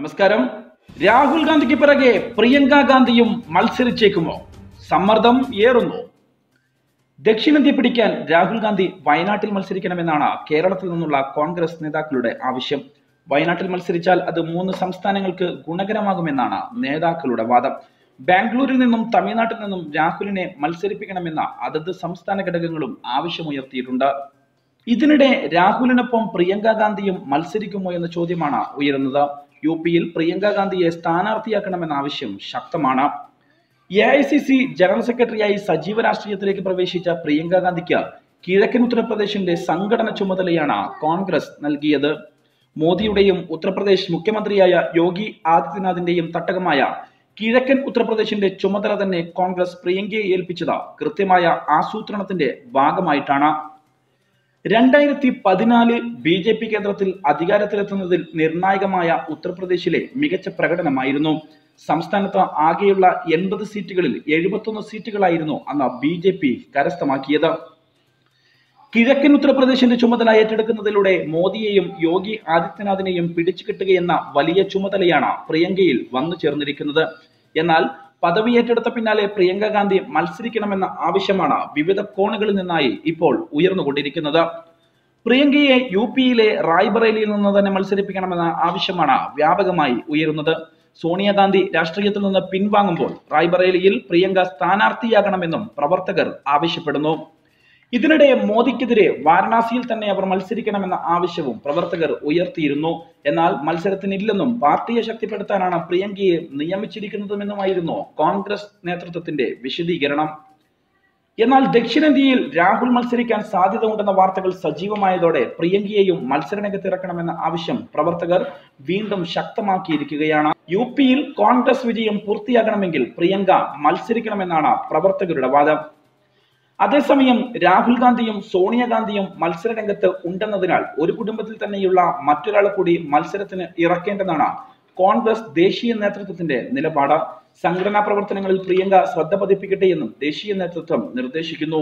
നമസ്കാരം. രാഹുൽ ഗാന്ധിക്ക് പിറകെ പ്രിയങ്ക ഗാന്ധിയും മത്സരിച്ചേക്കുമോ? സമ്മർദ്ദം ഏറുന്നു. ദക്ഷിണേന്ത്യ പിടിക്കാൻ രാഹുൽ ഗാന്ധി വയനാട്ടിൽ മത്സരിക്കണമെന്നാണ് കേരളത്തിൽ നിന്നുള്ള കോൺഗ്രസ് നേതാക്കളുടെ ആവശ്യം. വയനാട്ടിൽ മത്സരിച്ചാൽ അത് മൂന്ന് സംസ്ഥാനങ്ങൾക്ക് ഗുണകരമാകുമെന്നാണ് നേതാക്കളുടെ വാദം. ബാംഗ്ലൂരിൽ നിന്നും തമിഴ്നാട്ടിൽ നിന്നും രാഹുലിനെ മത്സരിപ്പിക്കണമെന്ന അതത് സംസ്ഥാന ഘടകങ്ങളും ആവശ്യമുയർത്തിയിട്ടുണ്ട്. ഇതിനിടെ രാഹുലിനൊപ്പം പ്രിയങ്ക ഗാന്ധിയും മത്സരിക്കുമോ എന്ന ചോദ്യമാണ് ഉയരുന്നത്. യു പിയിൽ പ്രിയങ്ക ഗാന്ധിയെ സ്ഥാനാർത്ഥിയാക്കണമെന്ന ആവശ്യം ശക്തമാണ്. A I C C general സെക്രട്ടറിയായി സജീവ രാഷ്ട്രീയത്തിലേക്ക് പ്രവേശിച്ച പ്രിയങ്ക ഗാന്ധിക്ക് കിഴക്കൻ ഉത്തർപ്രദേശിന്റെ സംഘടന ചുമതലയാണ് കോൺഗ്രസ് നൽകിയത്. മോദിയുടെയും ഉത്തർപ്രദേശ് മുഖ്യമന്ത്രിയായ യോഗി ആദിത്യനാഥിന്റെയും തട്ടകമായ കിഴക്കൻ ഉത്തർപ്രദേശിന്റെ ചുമതല തന്നെ കോൺഗ്രസ് പ്രിയങ്കയെ ഏൽപ്പിച്ചത് കൃത്യമായ ആസൂത്രണത്തിന്റെ ഭാഗമായിട്ടാണ്. രണ്ടായിരത്തി പതിനാല് ബി ജെ പി കേന്ദ്രത്തിൽ അധികാരത്തിലെത്തുന്നതിൽ നിർണായകമായ ഉത്തർപ്രദേശിലെ മികച്ച പ്രകടനമായിരുന്നു. സംസ്ഥാനത്ത് ആകെയുള്ള എൺപത് സീറ്റുകളിൽ എഴുപത്തൊന്ന് സീറ്റുകളായിരുന്നു അന്ന് ബി ജെ പി കരസ്ഥമാക്കിയത്. കിഴക്കൻ ഉത്തർപ്രദേശിന്റെ ചുമതല ഏറ്റെടുക്കുന്നതിലൂടെ മോദിയെയും യോഗി ആദിത്യനാഥിനെയും പിടിച്ചു കിട്ടുകയെന്ന വലിയ ചുമതലയാണ് പ്രിയങ്കയിൽ വന്നു ചേർന്നിരിക്കുന്നത് എന്നാൽ പദവി ഏറ്റെടുത്ത പിന്നാലെ പ്രിയങ്ക ഗാന്ധി മത്സരിക്കണമെന്ന ആവശ്യമാണ് വിവിധ കോണുകളിൽ നിന്നായി ഇപ്പോൾ ഉയർന്നുകൊണ്ടിരിക്കുന്നത്. പ്രിയങ്കയെ യു പിയിലെ റായ്ബറേലിയിൽ നിന്ന് തന്നെ മത്സരിപ്പിക്കണമെന്ന ആവശ്യമാണ് വ്യാപകമായി ഉയരുന്നത്. സോണിയാഗാന്ധി രാഷ്ട്രീയത്തിൽ നിന്ന് പിൻവാങ്ങുമ്പോൾ റായ്ബറേലിയിൽ പ്രിയങ്ക സ്ഥാനാർത്ഥിയാകണമെന്നും പ്രവർത്തകർ ആവശ്യപ്പെടുന്നു. ഇതിനിടെ മോദിക്കെതിരെ വാരണാസിയിൽ തന്നെ അവർ മത്സരിക്കണമെന്ന ആവശ്യവും പ്രവർത്തകർ ഉയർത്തിയിരുന്നു. എന്നാൽ മത്സരത്തിനില്ലെന്നും പാർട്ടിയെ ശക്തിപ്പെടുത്താനാണ് പ്രിയങ്കയെ നിയമിച്ചിരിക്കുന്നതുമെന്നുമായിരുന്നു കോൺഗ്രസ് നേതൃത്വത്തിന്റെ വിശദീകരണം. എന്നാൽ ദക്ഷിണേന്ത്യയിൽ രാഹുൽ മത്സരിക്കാൻ സാധ്യത ഉണ്ടെന്ന വാർത്തകൾ സജീവമായതോടെ പ്രിയങ്കയെയും മത്സരരംഗത്ത് ഇറക്കണമെന്ന ആവശ്യം പ്രവർത്തകർ വീണ്ടും ശക്തമാക്കിയിരിക്കുകയാണ്. യു പിയിൽ കോൺഗ്രസ് വിജയം പൂർത്തിയാകണമെങ്കിൽ പ്രിയങ്ക മത്സരിക്കണമെന്നാണ് പ്രവർത്തകരുടെ വാദം. അതേസമയം രാഹുൽ ഗാന്ധിയും സോണിയാഗാന്ധിയും മത്സരരംഗത്ത് ഉണ്ടെന്നതിനാൽ ഒരു കുടുംബത്തിൽ തന്നെയുള്ള മറ്റൊരാളെ കൂടി മത്സരത്തിന് ഇറക്കേണ്ടതാണ്. കോൺഗ്രസ് ദേശീയ നേതൃത്വത്തിന്റെ നിലപാട്. സംഘടനാ പ്രവർത്തനങ്ങളിൽ പ്രിയങ്ക ശ്രദ്ധ പതിപ്പിക്കട്ടെ എന്നും ദേശീയ നേതൃത്വം നിർദ്ദേശിക്കുന്നു.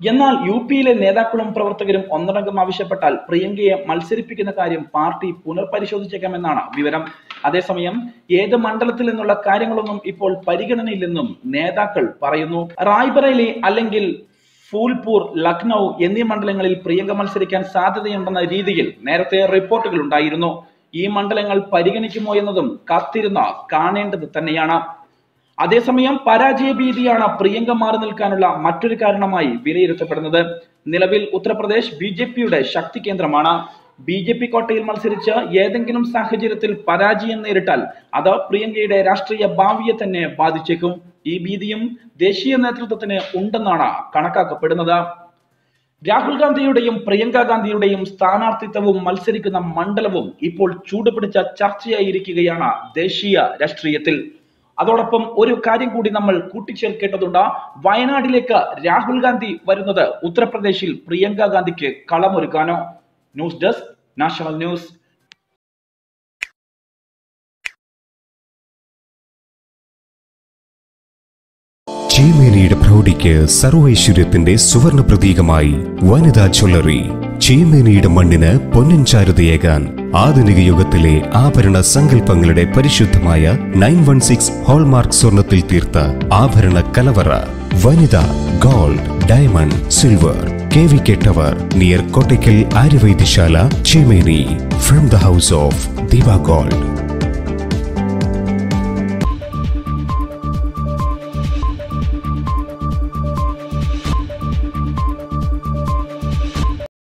എന്നാൽ യു പിയിലെ നേതാക്കളും പ്രവർത്തകരും ഒന്നടങ്കം ആവശ്യപ്പെട്ടാൽ പ്രിയങ്കയെ മത്സരിപ്പിക്കുന്ന കാര്യം പാർട്ടി പുനർപരിശോധിച്ചേക്കാമെന്നാണ് വിവരം. അതേസമയം ഏത് മണ്ഡലത്തിൽ നിന്നുള്ള കാര്യങ്ങളൊന്നും ഇപ്പോൾ പരിഗണനയില്ലെന്നും നേതാക്കൾ പറയുന്നു. റായ്ബറേലി അല്ലെങ്കിൽ ഫൂൽപൂർ ലക്നൗ എന്നീ മണ്ഡലങ്ങളിൽ പ്രിയങ്ക മത്സരിക്കാൻ സാധ്യതയുണ്ടെന്ന രീതിയിൽ നേരത്തെ റിപ്പോർട്ടുകൾ ഉണ്ടായിരുന്നു. ഈ മണ്ഡലങ്ങൾ പരിഗണിക്കുമോ എന്നതും കാത്തിരുന്ന കാണേണ്ടത് തന്നെയാണ്. അതേസമയം പരാജയ ഭീതിയാണ് പ്രിയങ്ക മാറി നിൽക്കാനുള്ള മറ്റൊരു കാരണമായി വിലയിരുത്തപ്പെടുന്നത്. നിലവിൽ ഉത്തർപ്രദേശ് ബി ജെ പിയുടെ ശക്തി കേന്ദ്രമാണ്. ബി ജെ പി കോട്ടയിൽ മത്സരിച്ച് ഏതെങ്കിലും സാഹചര്യത്തിൽ പരാജയം നേരിട്ടാൽ അത് പ്രിയങ്കയുടെ രാഷ്ട്രീയ ഭാവിയെ തന്നെ ബാധിച്ചേക്കും. ഈ ഭീതിയും ദേശീയ നേതൃത്വത്തിന് ഉണ്ടെന്നാണ് കണക്കാക്കപ്പെടുന്നത്. രാഹുൽ ഗാന്ധിയുടെയും പ്രിയങ്ക ഗാന്ധിയുടെയും സ്ഥാനാർത്ഥിത്വവും മത്സരിക്കുന്ന മണ്ഡലവും ഇപ്പോൾ ചൂടുപിടിച്ച ചർച്ചയായിരിക്കുകയാണ് ദേശീയ രാഷ്ട്രീയത്തിൽ. അതോടൊപ്പം ഒരു കാര്യം കൂടി നമ്മൾ കൂട്ടിച്ചേർക്കേണ്ടതുണ്ട്. വയനാട്ടിലേക്ക് രാഹുൽ ഗാന്ധി വരുന്നത് ഉത്തർപ്രദേശിൽ പ്രിയങ്ക ഗാന്ധിക്ക് കളമൊരുക്കാനോ. News desk national news. ചേമേനിയുടെ മണ്ണിന് പൊന്നിൻ ചാരുതയേകാൻ ആധുനിക യുഗത്തിലെ ആഭരണ സങ്കല്പങ്ങളുടെ പരിശുദ്ധമായ നയൻ വൺ സിക്സ് ഹോൾമാർക്ക് സ്വർണത്തിൽ തീർത്ത ആഭരണ കലവറ Vanitha gold diamond silver K V K tower near Kottakkal Aryavaidyasala Cheemeni from the house of Diva gold.